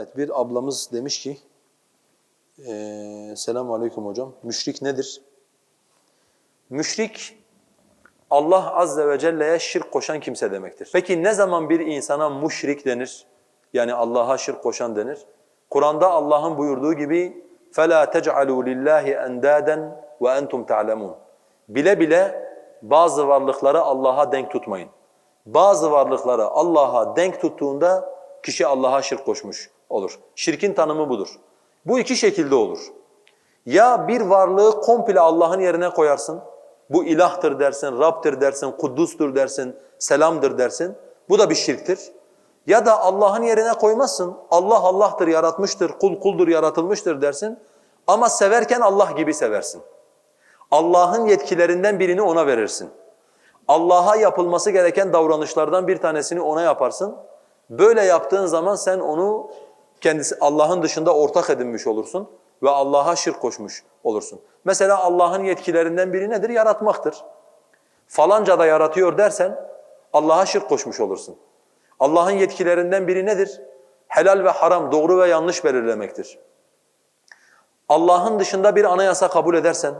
Evet bir ablamız demiş ki eee selamun aleyküm hocam. Müşrik nedir? Müşrik Allah azze ve celle'ye şirk koşan kimse demektir. Peki ne zaman bir insana müşrik denir? Yani Allah'a şirk koşan denir. Kur'an'da Allah'ın buyurduğu gibi فَلَا تَجْعَلُوا لِلّٰهِ اَنْدَادًا وَاَنْتُمْ تَعْلَمُونَ Bile bile bazı varlıkları Allah'a denk tutmayın. Bazı varlıkları Allah'a denk tuttuğunda kişi Allah'a şirk koşmuş olur. Şirkin tanımı budur. Bu iki şekilde olur. Ya bir varlığı komple Allah'ın yerine koyarsın. Bu ilahtır dersin, Rab'dır dersin, Kuddus'tur dersin, selamdır dersin. Bu da bir şirktir. Ya da Allah'ın yerine koymazsın. Allah Allah'tır, yaratmıştır, kul kuldur, yaratılmıştır dersin. Ama severken Allah gibi seversin. Allah'ın yetkilerinden birini ona verirsin. Allah'a yapılması gereken davranışlardan bir tanesini ona yaparsın. Böyle yaptığın zaman sen onu kendisi Allah'ın dışında ortak edinmiş olursun ve Allah'a şirk koşmuş olursun. Mesela Allah'ın yetkilerinden biri nedir? Yaratmaktır. Falanca da yaratıyor dersen Allah'a şirk koşmuş olursun. Allah'ın yetkilerinden biri nedir? Helal ve haram, doğru ve yanlış belirlemektir. Allah'ın dışında bir anayasa kabul edersen,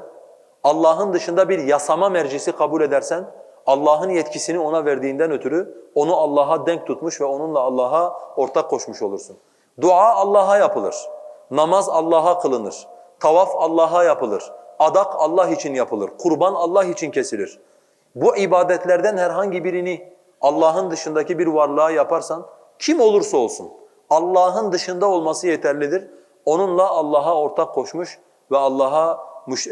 Allah'ın dışında bir yasama mercisi kabul edersen, Allah'ın yetkisini ona verdiğinden ötürü onu Allah'a denk tutmuş ve onunla Allah'a ortak koşmuş olursun. Dua Allah'a yapılır. Namaz Allah'a kılınır. Tavaf Allah'a yapılır. Adak Allah için yapılır. Kurban Allah için kesilir. Bu ibadetlerden herhangi birini Allah'ın dışındaki bir varlığa yaparsan kim olursa olsun Allah'ın dışında olması yeterlidir. Onunla Allah'a ortak koşmuş ve Allah'a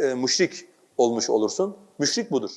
e, müşrik olmuş olursun. Müşrik budur.